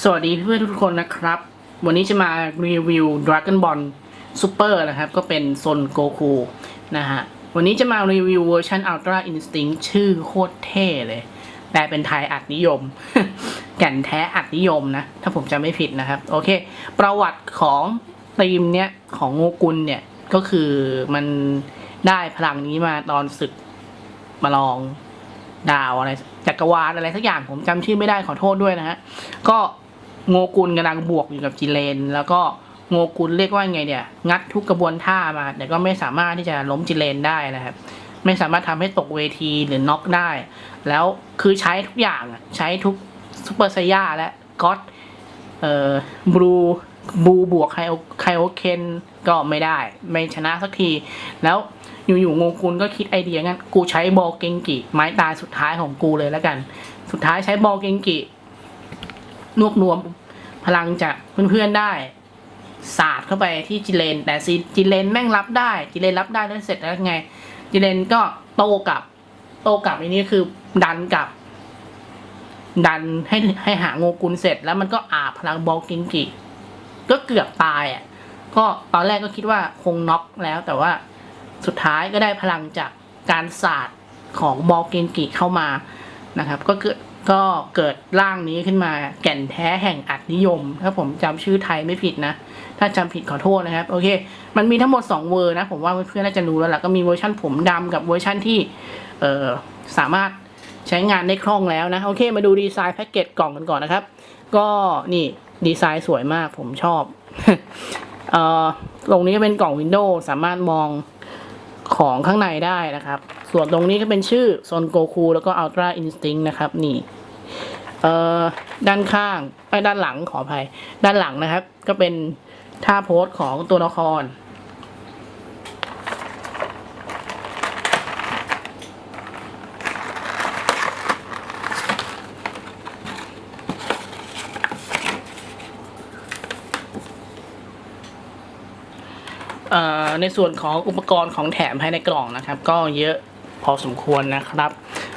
สวัสดีเพื่อนทุกคนนะครับ วันนี้จะมารีวิว Dragon Ball Super นะครับ ก็เป็นโซนโกคูนะฮะ วันนี้จะมารีวิวเวอร์ชัน Ultra Instinct ชื่อโคตรเท่เลย แปลเป็นไทยอัดนิยม แก่นแท้อัดนิยมนะ ถ้าผมจำไม่ผิดนะครับ โอเค ประวัติของทีมเนี้ย ของโงกุลเนี่ย ก็คือมันได้พลังนี้มาตอนศึกมาลอง ดาวอะไรจักรวาลอะไรสักอย่างผมจำชื่อไม่ได้ขอโทษด้วยนะฮะก็โงกุลกำลังบวกอยู่กับจิเลน แล้วก็โงกุลเรียกว่าไงเนี่ยงัดทุกกระบวนท่ามา แต่ก็ไม่สามารถที่จะล้มจิเลนได้นะครับ ไม่สามารถทำให้ตกเวทีหรือน็อกได้ แล้วคือใช้ทุกอย่างใช้ทุกซูเปอร์ไซย่าและก็อตเอ่อบลูบูบวกไคโอไคโอเคนก็ไม่ได้ ไม่ชนะสักที แล้ว อยู่ๆโงกุลก็คิดไอเดียงั้นกูใช้บอลเกงกิ ไม้ตายสุดท้ายของกูเลยแล้วกัน สุดท้ายใช้บอลเกงกิ รวบรวมพลังจากเพื่อนๆได้สาดเข้าไปที่จิเลน แต่จิเลนแม่งรับได้ จิเลนรับได้แล้วเสร็จแล้วไง จิเลนก็โตกลับ โตกลับอันนี้คือดันกลับ ดันให้ให้หาโงกุลเสร็จแล้วมันก็อาบพลังบอลเกงกิ ก็เกือบตายอะ ก็ตอนแรกก็คิดว่าคงน็อกแล้วแต่ว่า สุดท้ายก็ได้พลังจากการศาสาดของบอลเกงกิเข้ามานะครับ ก็เกิดก็เกิดร่างนี้ขึ้นมาแก่นแท้แห่งอัดนิยม ถ้าผมจำชื่อไทยไม่ผิดนะ ถ้าจำผิดขอโทษนะครับ โอเค มันมีทั้งหมด 2 เวอร์นะ ผมว่าเพื่อนๆน่าจะรู้แล้วล่ะก็มีเวอร์ชันผมดำกับเวอร์ชันที่เออสามารถใช้งานได้คล่องแล้วนะ โอเค มาดูดีไซน์แพ็กเกจกล่องกันก่อนนะครับ ก็นี่ดีไซน์สวยมากผมชอบเออตรงนี้เป็นกล่องวินโดว์สามารถมอง ของข้างในได้นะครับ ส่วนตรงนี้ก็เป็นชื่อโซนโกคูแล้วก็อัลตร้าอินสติ้งนะครับนี่เอ่อด้านข้างไอ้ด้านหลังขออภัย ด้านหลังนะครับ ก็เป็นท่าโพสของตัวละคร ในส่วนของอุปกรณ์ของแถมภายในกล่องนะครับ ก็เยอะพอสมควรนะครับ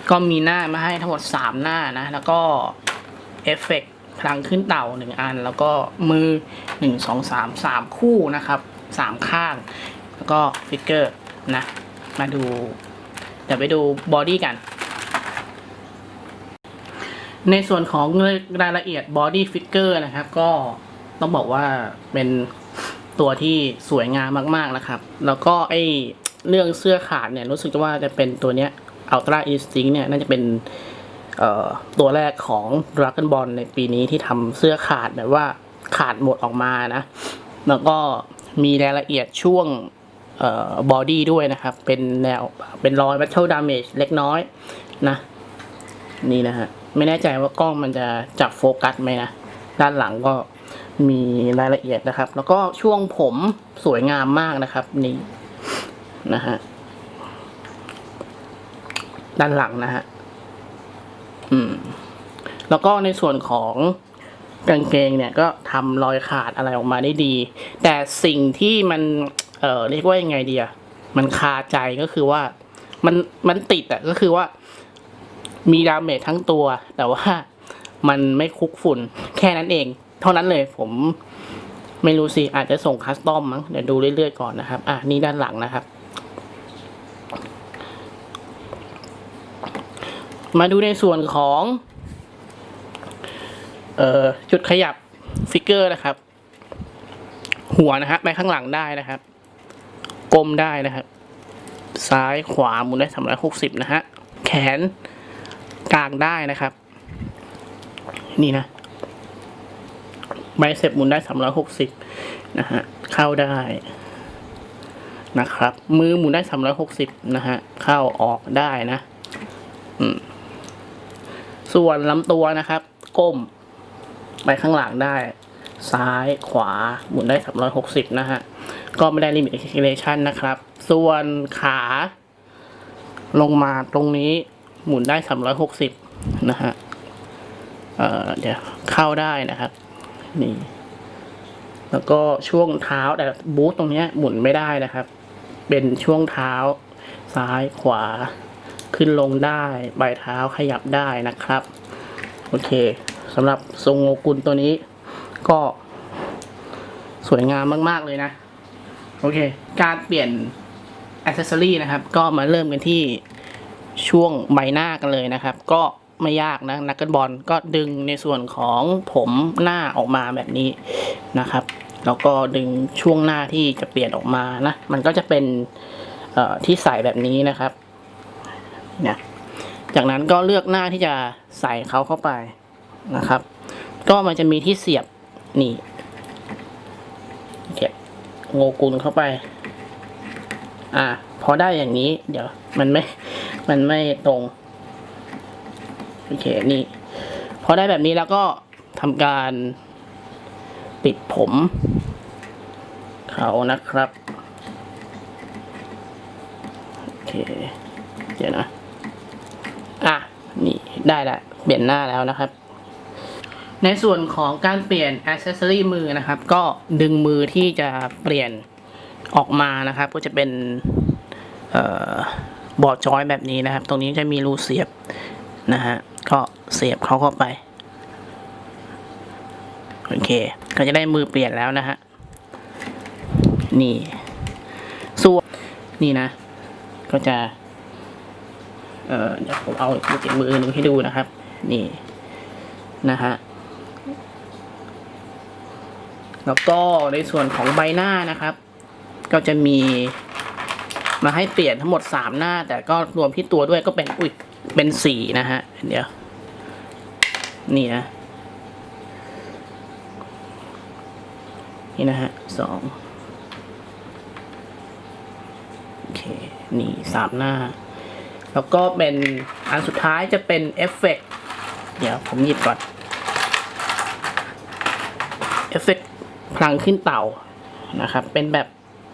ก็มีหน้ามาให้ทั้งหมด 3 หน้านะ แล้วก็เอฟเฟกต์พลังขึ้นเต่า 1 อัน แล้วก็มือ 1 2 3 3 คู่นะครับ 3 ข้าง แล้วก็ฟิกเกอร์นะ มาดู เดี๋ยวไปดูบอดี้กัน ในส่วนของรายละเอียดบอดี้ฟิกเกอร์นะครับ ก็ต้องบอกว่าเป็น ตัวที่สวยงามมากๆนะครับ แล้วก็ไอเรื่องเสื้อขาดเนี่ยรู้สึกว่าจะเป็นตัวเนี้ย Ultra Instinct เนี่ยน่าจะเป็นเอ่อตัวแรกของ Dragon Ball ในปีนี้ที่ทำเสื้อขาดแบบว่าขาดหมดออกมานะ แล้วก็มีรายละเอียดช่วงเอ่อบอดี้ด้วยนะครับ เป็นแนวเป็นรอย Battle Damage เล็กน้อยนะ นี่นะฮะ ไม่แน่ใจว่ากล้องมันจะจับโฟกัสไหมนะ ด้านหลังก็มีรายละเอียดนะครับ แล้วก็ช่วงผมสวยงามมากนะครับ นี่นะฮะด้านหลังนะฮะอืม แล้วก็ในส่วนของกางเกงเนี่ยก็ทำรอยขาดอะไรออกมาได้ดี แต่สิ่งที่มัน เอ่อเรียกว่ายังไงดีอะมันคาใจก็คือว่า มันมันติดอะก็คือว่า มีดาเมจทั้งตัว แต่ว่า มันไม่คุกฝุ่น แค่นั้นเอง เท่านั้นเลยผมไม่รู้สิ อาจจะส่งคัสตอมมั้งเดี๋ยวดูเรื่อยๆก่อนนะครับ อะ นี่ด้านหลังนะครับ มาดูในส่วนของ เอ่อ จุดขยับฟิกเกอร์นะครับ หัวนะครับไปข้างหลังได้นะครับกลมได้นะครับ ซ้ายขวาหมุนได้สามร้อยหกสิบนะฮะ แขนกลางได้นะครับ นี่นะไบเซปหมุนได้สามร้อยหกสิบนะฮะเข้าได้นะครับ มือหมุนได้สามร้อยหกสิบนะฮะเข้าออกได้นะส่วนลำตัวนะครับ ก้ม ไปข้างหลังได้ ซ้ายขวาหมุนได้สามร้อยหกสิบนะฮะก็ไม่ได้ลิมิตเลชันนะครับ ส่วนขา ลงมาตรงนี้หมุนได้สามร้อยหกสิบนะฮะ เดี๋ยวเข้าได้นะครับ นี่ แล้วก็ช่วงเท้าแต่บูทตรงนี้หมุนไม่ได้นะครับ เป็นช่วงเท้า ซ้ายขวา ขึ้นลงได้ใบเท้าขยับได้นะครับ โอเคสำหรับทรงโงกุลตัวนี้ ก็สวยงามมาก ๆ เลยนะ โอเค การเปลี่ยนอ c เซสซอรีนะครับ ก็มาเริ่มกันที่ช่วงใบหน้ากันเลยนะครับ ก็ ไม่ยากนะนักเก็ตบอลก็ดึงในส่วนของผมหน้าออกมาแบบนี้นะครับ แล้วก็ดึงช่วงหน้าที่จะเปลี่ยนออกมานะ มันก็จะเป็นที่ใส่แบบนี้นะครับเนี่ยจากนั้นก็เลือกหน้าที่จะใส่เขาเข้าไปนะครับ ก็มันจะมีที่เสียบนี่เก็บโงกุลเข้าไป อ่า พอได้อย่างนี้ เดี๋ยว มันไม่ มันไม่ตรง โอเคนี่พอได้แบบนี้แล้วก็ทำการปิดผม เขานะครับโอเคเดี๋ยวนะอะนี่ได้ละเปลี่ยนหน้าแล้วนะครับ ในส่วนของการเปลี่ยนอ c เซสซอรีมือนะครับ ก็ดึงมือที่จะเปลี่ยนออกมานะครับ ก็จะเป็นบอร์ดจอยแบบนี้นะครับ ตรงนี้จะมีรูเสียบนะฮะ ก็เสียบเขาเข้าไป โอเค ก็จะได้มือเปลี่ยนแล้วนะฮะ นี่ส่วนนี่นะ ก็จะ เอ่อเดี๋ยวผมเอาเก็บมืออื่นให้ดูนะครับ นี่นะฮะแล้วก็ในส่วนของใบหน้านะครับ ก็จะมีมาให้เปลี่ยนทั้งหมดสามหน้า แต่ก็รวมที่ตัวด้วยก็เป็นอุ้ยเป็นสี่นะฮะ เดี๋ยว นี่นะ นี่นะฮะสองโอเค นี่สามหน้า แล้วก็เป็นอันสุดท้ายจะเป็นเอฟเฟกต์เดี๋ยวผมหยิบก่อนเอฟเฟกต์พลังขึ้นเต่านะครับ เป็นแบบ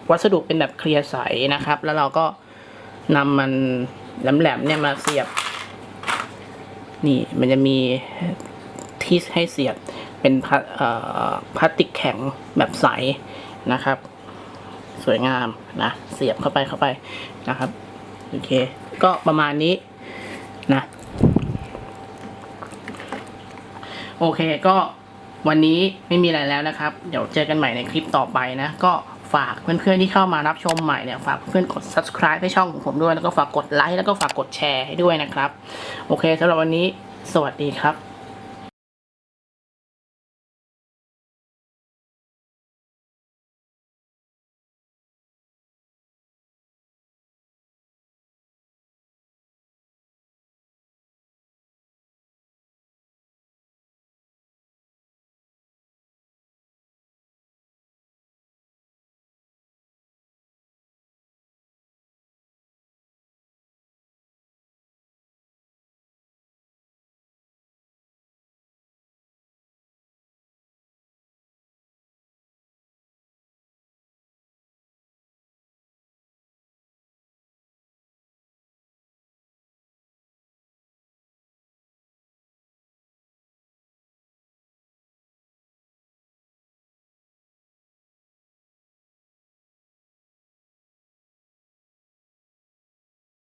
วัสดุเป็นแบบเคลียร์ใสนะครับ แล้วเราก็นำมันแหลมๆเนี่ยมาเสียบ นี่มันจะมีที่ให้เสียบเป็นพลาาสติกแข็งแบบใสนะครับ สวยงามนะ เสียบเข้าไปเข้าไปนะครับ โอเค ก็ประมาณนี้นะ โอเคก็วันนี้ไม่มีอะไรแล้วนะครับ เดี๋ยวเจอกันใหม่ในคลิปต่อไปนะ ก็ ฝากเพื่อนๆที่เข้ามารับชมใหม่เนี่ยฝากเพื่อนกด subscribe ให้ช่องของผมด้วย แล้วก็ฝากกดไลค์แล้วก็ฝากกดแชร์ให้ด้วยนะครับ โอเคสำหรับวันนี้สวัสดีครับ